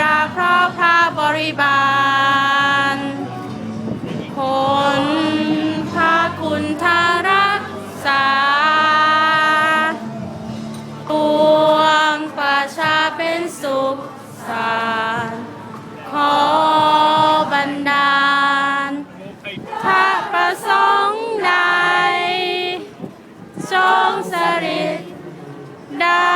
ราพราะพระบริบาลผลพระคุณทารักษาปวงประชาเป็นสุขสารขอบันดาลพระประสงค์ใดจงสริดได้